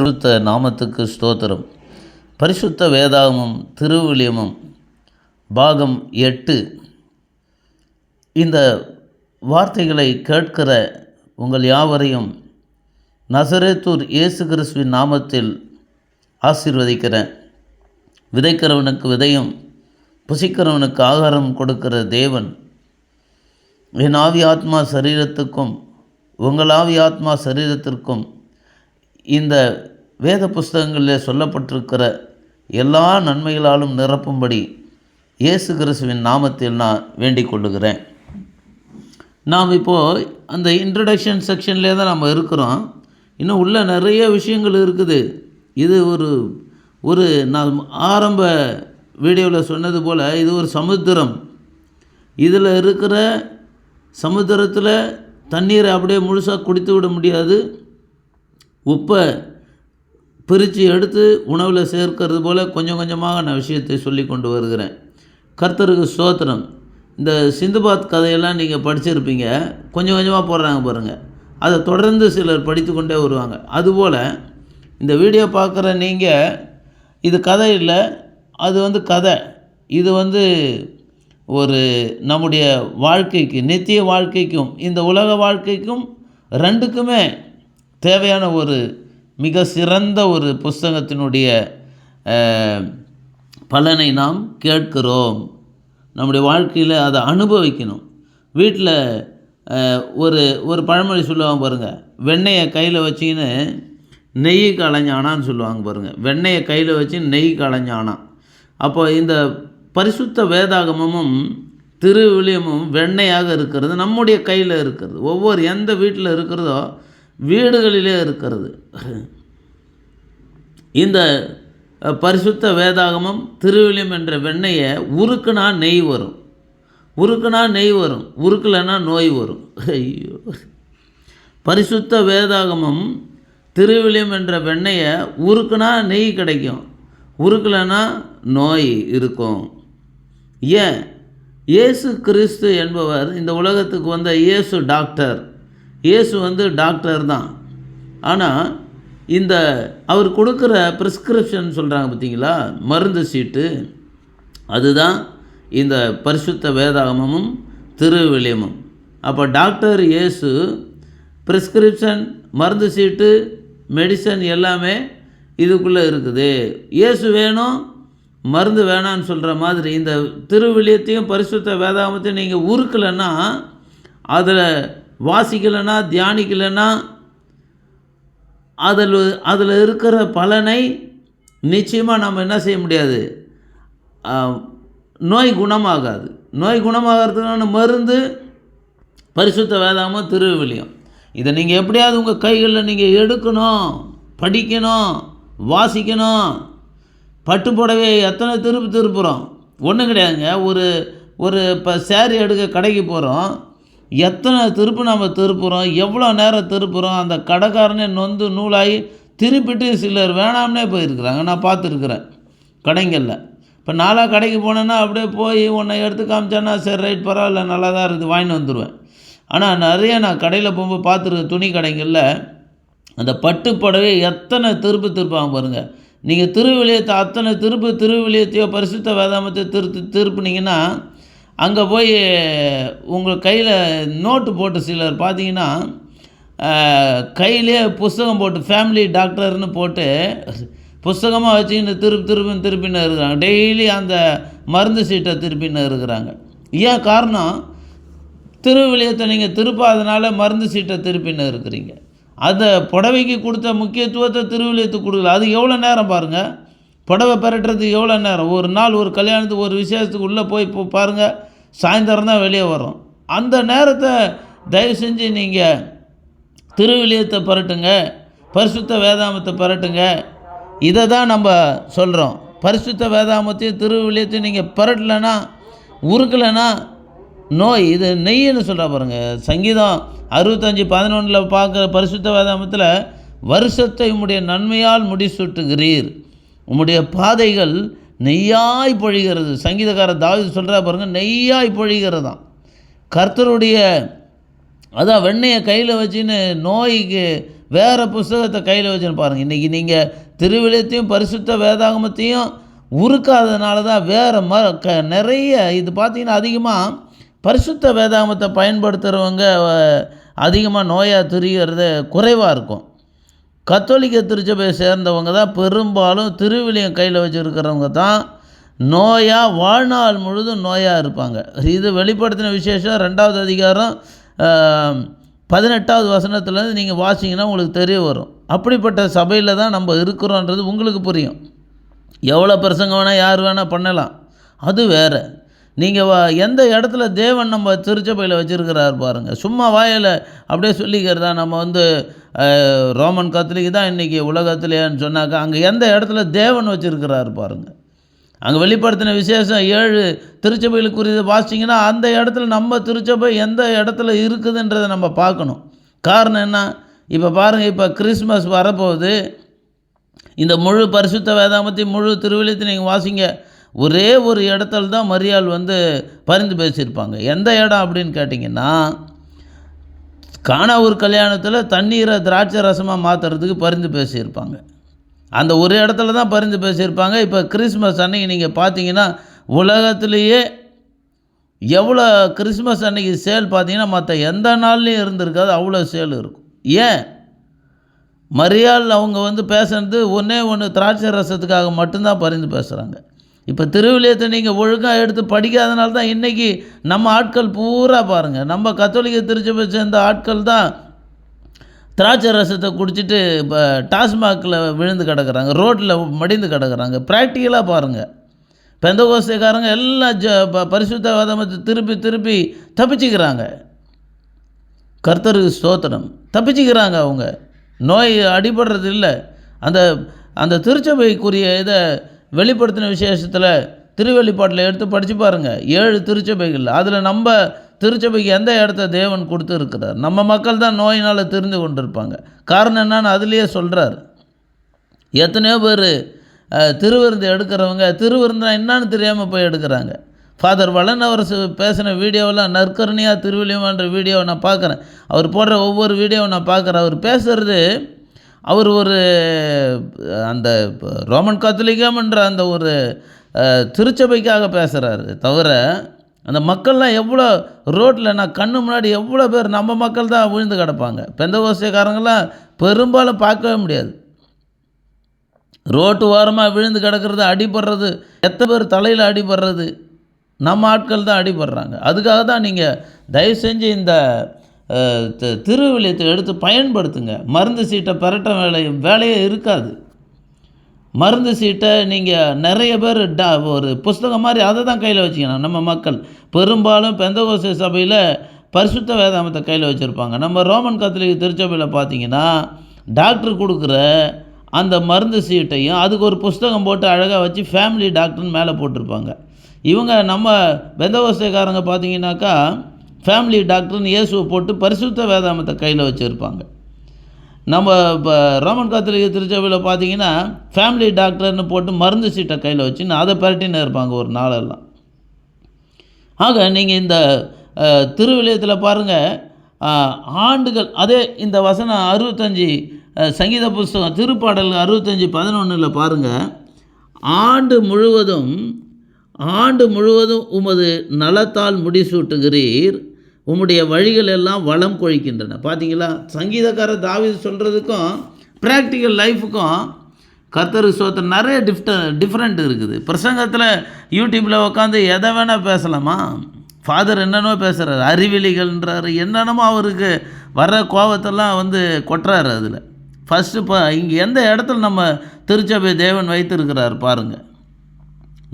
பரிசுத்த நாமத்துக்கு ஸ்தோத்திரம். பரிசுத்த வேதாகமும் திருவிலியமும் பாகம் எட்டு. இந்த வார்த்தைகளை கேட்கிற உங்கள் யாவரையும் நசரேத்தூர் இயேசு கிறிஸ்துவின் நாமத்தில் ஆசீர்வதிக்கிறேன். விதைக்கிறவனுக்கு விதையும் புசிக்கிறவனுக்கு ஆகாரம் கொடுக்கிற தேவன் என் ஆவி ஆத்மா சரீரத்துக்கும் உங்கள் ஆவி ஆத்மா சரீரத்திற்கும் இந்த வேத புஸ்தகங்களில் சொல்லப்பட்டிருக்கிற எல்லா நன்மைகளாலும் நிரப்பும்படி இயேசு கிறிஸ்துவின் நாமத்தில் நான் வேண்டிக் கொள்ளுகிறேன். நாம் இப்போது அந்த இன்ட்ரடக்ஷன் செக்ஷன்லேயே தான் நம்ம இருக்கிறோம். இன்னும் உள்ள நிறைய விஷயங்கள் இருக்குது. இது ஒரு ஒரு நான் ஆரம்ப வீடியோவில் சொன்னது போல் இது ஒரு சமுத்திரம். இதில் இருக்கிற சமுத்திரத்தில் தண்ணீரை அப்படியே முழுசாக குடித்து விட முடியாது. உப்பை பிரித்து எடுத்து உணவில் சேர்க்கிறது போல் கொஞ்சம் கொஞ்சமாக நான் விஷயத்தை சொல்லி கொண்டு வருகிறேன். கர்த்தருக்கு சோத்திரம் இந்த சிந்துபாத் கதையெல்லாம் நீங்கள் படிச்சிருப்பீங்க. கொஞ்சம் கொஞ்சமாக போடுறாங்க பாருங்கள் அதை தொடர்ந்து சிலர் படித்து கொண்டே வருவாங்க. அதுபோல் இந்த வீடியோ பார்க்குற நீங்கள் இது கதை இல்லை அது வந்து கதை. இது வந்து ஒரு நம்முடைய வாழ்க்கைக்கு நித்திய வாழ்க்கைக்கும் இந்த உலக வாழ்க்கைக்கும் ரெண்டுக்குமே தேவையான ஒரு மிக சிறந்த ஒரு புஸ்தகத்தினுடைய பலனை நாம் கேட்கிறோம். நம்முடைய வாழ்க்கையில் அதை அனுபவிக்கணும். வீட்டில் ஒரு ஒரு பழமொழி சொல்லுவாங்க பாருங்கள் வெண்ணெயை கையில் வச்சின்னு நெய் களைஞ்சானான்னு சொல்லுவாங்க பாருங்கள் வெண்ணெயை கையில் வச்சு நெய் களைஞ்சானான் அப்போ இந்த பரிசுத்த வேதாகமமும் திருவிலியமும் வெண்ணையாக இருக்கிறது நம்முடைய கையில் இருக்கிறது. ஒவ்வொரு எந்த வீட்டில் இருக்கிறதோ வீடுகளிலே இருக்கிறது. இந்த பரிசுத்த வேதாகமம் திருவிலியம் என்ற வெண்ணையை உருக்குனா நெய் வரும். உருக்குனா நெய் வரும். உருக்கலைன்னா நோய் வரும். ஐயோ. பரிசுத்த வேதாகமம் திருவிலியம் என்ற வெண்ணையை உருக்குனா நெய் கிடைக்கும். உருக்கலைன்னா நோய் இருக்கும். ஏன்? இயேசு கிறிஸ்து என்பவர் இந்த உலகத்துக்கு வந்த இயேசு டாக்டர். இயேசு வந்து டாக்டர் தான். ஆனால் இந்த அவர் கொடுக்குற ப்ரிஸ்கிரிப்ஷன் சொல்கிறாங்க பார்த்தீங்களா மருந்து சீட்டு. அதுதான் இந்த பரிசுத்த வேதாகமமும் திருவிலியமும் அப்போ டாக்டர் இயேசு ப்ரிஸ்கிரிப்ஷன் மருந்து சீட்டு மெடிசன் எல்லாமே இதுக்குள்ளே இருக்குது. இயேசு வேணும் மருந்து வேணான்னு சொல்கிற மாதிரி இந்த திருவிலியத்தையும் பரிசுத்த வேதாகமத்தையும் நீங்கள் உருக்கலைன்னா அதில் வாசிக்கலைன்னா தியானிக்கலைன்னா அதில் அதில் இருக்கிற பலனை நிச்சயமாக நம்ம என்ன செய்ய முடியாது? நோய் குணமாகாது. நோய் குணமாகிறதுக்கான மருந்து பரிசுத்த வேதாமம் திருவிலியம் இதை நீங்கள் எப்படியாவது உங்கள் கைகளில் நீங்கள் எடுக்கணும் படிக்கணும் வாசிக்கணும். பட்டு புடவை எத்தனை திருப்பு திருப்புறோம்? ஒன்றும் கிடையாதுங்க. ஒரு ஒரு இப்போ சேரீ எடுக்க கடைக்கு போகிறோம் எத்தனை திருப்பு நம்ம திருப்புகிறோம் எவ்வளோ நேரம் திருப்புகிறோம் அந்த கடைக்காரனே நொந்து நூலாகி திருப்பிட்டு சிலர் வேணாம்னே போயிருக்கிறாங்க. நான் பார்த்துருக்குறேன் கடைங்களில். இப்போ நாலாக கடைக்கு போனேன்னா அப்படியே போய் உன்னை எடுத்து காமிச்சானா சரி ரைட் பரவாயில்ல நல்லா தான் இருக்குது வாங்கிட்டு வந்துடுவேன் ஆனால் நிறைய நான் கடையில் போகும்போது பார்த்துருக்க துணி கடைங்களில் அந்த பட்டு புடவை எத்தனை திருப்பு திருப்பாங்க பாருங்கள் நீங்கள் திருவிலியத்தை அத்தனை திருப்பு திருவிலியத்தையோ பரிசுத்த வேதாமத்தை திருத்து திருப்புனீங்கன்னா அங்கே போய் உங்கள் கையில் நோட்டு போட்டு சிலர் பார்த்தீங்கன்னா கையிலே புஸ்தகம் போட்டு ஃபேமிலி டாக்டர்னு போட்டு புஸ்தகமாக வச்சுக்கின்னு திருப்பி திருப்பி திருப்பின்னு இருக்கிறாங்க. டெய்லி அந்த மருந்து சீட்டை திருப்பின்னு இருக்கிறாங்க. ஏன் காரணம்? திருவிலியத்தை நீங்கள் திருப்பாதனால மருந்து சீட்டை திருப்பின்னு இருக்கிறீங்க. அந்த புடவைக்கு கொடுத்த முக்கியத்துவத்தை திருவிலியத்துக்கு கொடுக்கல. அது எவ்வளோ நேரம் பாருங்கள் புடவை பெரட்டுறதுக்கு எவ்வளோ நேரம்? ஒரு நாள் ஒரு கல்யாணத்துக்கு ஒரு விசேஷத்துக்கு உள்ளே போய் இப்போ பாருங்கள் சாயந்தரம் தான் வெளியே வரும் அந்த நேரத்தை தயவு செஞ்சு நீங்கள் திருவிலியத்தை பரட்டுங்க பரிசுத்த வேதாமத்தை பரட்டுங்க. இதை தான் நம்ம சொல்கிறோம் பரிசுத்த வேதாமத்தையும் திருவிலியத்தையும் நீங்கள் பரட்டலைன்னா உருக்கலைன்னா நோய் இது நெய்ன்னு சொல்கிறா பாருங்கள் சங்கீதம் அறுபத்தஞ்சி பதினொன்றில் பார்க்குற பரிசுத்த வேதாமத்தில் வருஷத்தை உம்முடைய நன்மையால் முடிசூட்டுகிறீர். உம்முடைய பாதைகள் நெய்யாய் பொழிகிறது. சங்கீதக்காரர் தாவீது சொல்கிறா பாருங்கள் நெய்யாய் பொழிகிறதாம். கர்த்தருடைய அதான் வெண்ணையை கையில் வச்சுன்னு நோய்க்கு வேறு புஸ்தகத்தை கையில் வச்சுன்னு பாருங்கள் இன்றைக்கி நீங்கள் திருவிழத்தையும் பரிசுத்த வேதாகமத்தையும் உருக்காததுனால தான் வேறு ம க நிறைய இது பார்த்தீங்கன்னா அதிகமாக பரிசுத்த வேதாகமத்தை பயன்படுத்துகிறவங்க அதிகமாக நோயாக திரிகிறது குறைவாக இருக்கும். கத்தோலிக்க திருச்சபையை சேர்ந்தவங்க தான் பெரும்பாலும் திருவிழியம் கையில் வச்சுருக்கிறவங்க தான். நோயாக வாழ்நாள் முழுதும் நோயாக இருப்பாங்க. இது வெளிப்படுத்தின விசேஷம் ரெண்டாவது அதிகாரம் பதினெட்டாவது வசனத்துலேருந்து நீங்கள் வாசிங்கன்னா உங்களுக்கு தெரிய வரும். அப்படிப்பட்ட சபையில் தான் நம்ம இருக்கிறோன்றது உங்களுக்கு புரியும். எவ்வளோ பிரசங்கம் வேணால் யார் வேணால் பண்ணலாம். அது வேறு. நீங்கள் வா எந்த இடத்துல தேவன் நம்ம திருச்சபையில் வச்சுருக்கிறார் பாருங்கள் சும்மா வாயில் அப்படியே சொல்லிக்கிறதா நம்ம வந்து ரோமன் கத்தலிக்கு தான் இன்றைக்கி உலகத்திலேன்னு சொன்னாக்கா அங்கே எந்த இடத்துல தேவன் வச்சுருக்கிறார் பாருங்கள் அங்கே வெளிப்படுத்தின விசேஷம் ஏழு திருச்சபைகளுக்குரியது வாசிச்சிங்கன்னா அந்த இடத்துல நம்ம திருச்சபை எந்த இடத்துல இருக்குதுன்றதை நம்ம பார்க்கணும். காரணம் என்ன? இப்போ பாருங்கள் இப்போ கிறிஸ்மஸ் வரப்போகுது. இந்த முழு பரிசுத்த வேதாமத்தையும் முழு திருவிழியத்தை நீங்கள் வாசிங்க. ஒரே ஒரு இடத்துல தான் மரியாள் வந்து பரிந்து பேசியிருப்பாங்க. எந்த இடம் அப்படின்னு கேட்டிங்கன்னா காணாவூர் கல்யாணத்தில் தண்ணீரை திராட்சை ரசமாக மாற்றுறதுக்கு பரிந்து பேசியிருப்பாங்க. அந்த ஒரு இடத்துல தான் பரிந்து பேசியிருப்பாங்க. இப்போ கிறிஸ்மஸ் அன்னைக்கு நீங்கள் பார்த்தீங்கன்னா உலகத்திலேயே எவ்வளோ கிறிஸ்மஸ் அன்னைக்கு சேல் பார்த்தீங்கன்னா மற்ற எந்த நாள்லையும் இருந்திருக்காது அவ்வளோ சேல் இருக்கும். ஏன்? மரியாள் அவங்க வந்து பேசுனது ஒன்றே ஒன்று திராட்சை ரசத்துக்காக மட்டும்தான் பரிந்து பேசுகிறாங்க இப்போ திருவிழியத்தை நீங்கள் ஒழுங்காக எடுத்து படிக்காதனால தான் இன்றைக்கி நம்ம ஆட்கள் பூரா பாருங்கள் நம்ம கத்தோலிக்க திருச்சபை சேர்ந்த ஆட்கள் தான் திராட்சை ரசத்தை குடிச்சிட்டு இப்போ டாஸ்மாகில் விழுந்து கிடக்குறாங்க ரோட்டில் மடிந்து கிடக்குறாங்க. ப்ராக்டிக்கலாக பாருங்கள் பெந்த கோஸ்தைக்காரங்க எல்லாம் ஜ ப- பரிசுத்த திருப்பி திருப்பி தப்பிச்சுக்கிறாங்க. கர்த்தருக்கு ஸ்தோத்திரம். தப்பிச்சுக்கிறாங்க அவங்க. நோய் அடிபடுறது இல்லை. அந்த அந்த திருச்சபைக்குரிய இதை வெளிப்படுத்தின விசேஷத்தில் திருவெளிப்பாட்டில் எடுத்து படித்து பாருங்கள் ஏழு திருச்சபைகள். அதில் நம்ம திருச்சபைக்கு எந்த இடத்த தேவன் கொடுத்து இருக்கிறார் நம்ம மக்கள் தான் நோயினால் தெரிந்து கொண்டிருப்பாங்க. காரணம் என்னன்னு அதுலேயே சொல்கிறார் எத்தனையோ பேர் திருவிருந்து எடுக்கிறவங்க திருவிருந்தா என்னன்னு தெரியாமல் போய் எடுக்கிறாங்க. ஃபாதர் வளன் அவர் பேசின வீடியோவெல்லாம் நற்கருணையாக திருவிழியமான்ற வீடியோவை நான் பார்க்குறேன். அவர் போடுற ஒவ்வொரு வீடியோவை நான் பார்க்குறேன். அவர் பேசுகிறது அவர் ஒரு அந்த ரோமன் ரோமன் கத்தோலிக்கம்ன்ற அந்த ஒரு திருச்சபைக்காக பேசுகிறாரு தவிர அந்த மக்கள்லாம் எவ்வளோ ரோட்டில் நான் கண்ணு முன்னாடி எவ்வளோ பேர் நம்ம மக்கள் தான் விழுந்து கிடப்பாங்க. பெந்த ஓசியக்காரங்களாம் பெரும்பாலும் பார்க்கவே முடியாது. ரோட்டு ஓரமாக விழுந்து கிடக்கிறது அடிபடுறது எத்தனை பேர் தலையில் அடிபடுறது நம்ம ஆட்கள் தான் அடிபடுறாங்க. அதுக்காக தான் நீங்கள் தயவு செஞ்சு இந்த திருவிழியத்தை எடுத்து பயன்படுத்துங்க. மருந்து சீட்டை பெரட்ட வேலை வேலையே இருக்காது. மருந்து சீட்டை நீங்கள் நிறைய பேர் டா ஒரு புஸ்தகம் மாதிரி அதை தான் கையில் வச்சுக்கணும். நம்ம மக்கள். பெரும்பாலும் பெந்தகோச சபையில் பரிசுத்த வேதாமத்தை கையில் வச்சுருப்பாங்க. நம்ம ரோமன் கத்தோலிக்க திருச்சபையில் பார்த்தீங்கன்னா டாக்டர் கொடுக்குற அந்த மருந்து சீட்டையும் அதுக்கு ஒரு புஸ்தகம் போட்டு அழகாக வச்சு ஃபேமிலி டாக்டர்னு மேலே போட்டிருப்பாங்க. இவங்க நம்ம பெந்தகோசைக்காரங்க பார்த்தீங்கன்னாக்கா ஃபேமிலி டாக்டர்னு இயேசுவை போட்டு பரிசுத்த வேதாமத்தை கையில் வச்சுருப்பாங்க. நம்ம இப்போ ரோமன் காத்திரிக திருச்சபையில் பார்த்தீங்கன்னா ஃபேமிலி டாக்டர்னு போட்டு மருந்து சீட்டை கையில் வச்சுன்னு அதை பரட்டின்னு இருப்பாங்க ஒரு நாளெல்லாம். ஆக நீங்கள் இந்த திருவிழயத்தில் பாருங்கள் ஆண்டுகள் அதே இந்த வசனம் அறுபத்தஞ்சி சங்கீத புஸ்தகம் திருப்பாடல் அறுபத்தஞ்சி பதினொன்றில் பாருங்கள் ஆண்டு முழுவதும் ஆண்டு முழுவதும் உமது நலத்தால் முடிசூட்டுகிறீர். உம்முடைய வழிகள் எல்லாம் வளம் கொழிக்கின்றன. பார்த்தீங்களா சங்கீதக்காரர் தாவி சொல்கிறதுக்கும் ப்ராக்டிக்கல் லைஃபுக்கும் கத்தரு சோத்த நிறைய டிஃப்ட டிஃப்ரெண்ட் இருக்குது. பிரசங்கத்தில் யூடியூப்பில் உட்காந்து எதை வேணால் பேசலாமா? ஃபாதர் என்னென்னமோ பேசுகிறாரு அறிவிலிகள்ன்றாரு என்னென்னமோ அவருக்கு வர்ற கோவத்தெல்லாம் வந்து கொட்டுறாரு அதில். ஃபஸ்ட்டு இப்போ இங்கே எந்த இடத்துல நம்ம திருச்சபை தேவன் வைத்திருக்கிறார் பாருங்கள்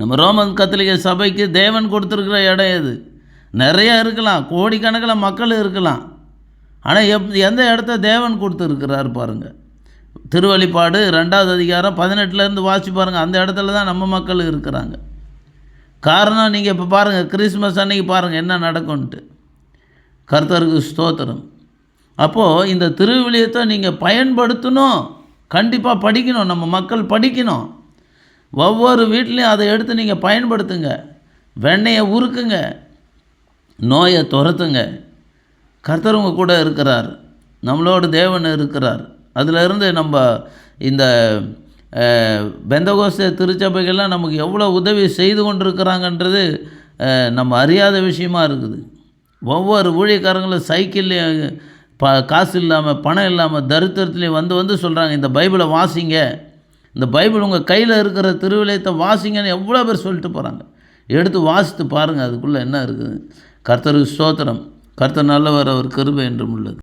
நம்ம ரோமன் கத்தோலிக்க சபைக்கு தேவன் கொடுத்துருக்கிற இடம் எது? நிறைய இருக்கலாம் கோடிக்கணக்கில் மக்கள் இருக்கலாம். ஆனால் எப் எந்த இடத்த தேவன் கொடுத்துருக்கிறார் பாருங்கள் திருவழிப்பாடு ரெண்டாவது அதிகாரம் பதினெட்டுலேருந்து வாசி பாருங்கள் அந்த இடத்துல தான் நம்ம மக்கள் இருக்கிறாங்க. காரணம் நீங்கள் இப்போ பாருங்கள் கிறிஸ்மஸ் அன்னைக்கு பாருங்கள் என்ன நடக்கும்ன்ட்டு. கர்த்தருக்கு ஸ்தோத்திரம். அப்போது இந்த திருவிழியத்தை நீங்கள் பயன்படுத்தணும். கண்டிப்பாக படிக்கணும் நம்ம மக்கள் படிக்கணும். ஒவ்வொரு வீட்லேயும் அதை எடுத்து நீங்கள் பயன்படுத்துங்க. வெண்ணெயை உருக்குங்க. நோயை துரத்துங்க. கர்த்தரவங்க கூட இருக்கிறார். நம்மளோட தேவன் இருக்கிறார். அதிலிருந்து நம்ம இந்த பெந்தகோச திருச்சபைகள்லாம் நமக்கு எவ்வளோ உதவி செய்து கொண்டிருக்கிறாங்கன்றது நம்ம அறியாத விஷயமா இருக்குது. ஒவ்வொரு ஊழியக்காரங்களும் சைக்கிள்லேயும் ப காசு இல்லாமல் பணம் இல்லாமல் தரித்திரத்துலேயும் வந்து வந்து சொல்கிறாங்க இந்த பைபிளை வாசிங்க. இந்த பைபிள் உங்கள் கையில் இருக்கிற திருவிளையத்தை வாசிங்கன்னு எவ்வளோ பேர் சொல்லிட்டு போகிறாங்க எடுத்து வாசித்து பாருங்கள் அதுக்குள்ளே என்ன இருக்குது? கர்த்தருக்கு ஸ்தோத்திரம். கர்த்தர் நல்லவர் அவர் கிருபை என்றும் உள்ளது.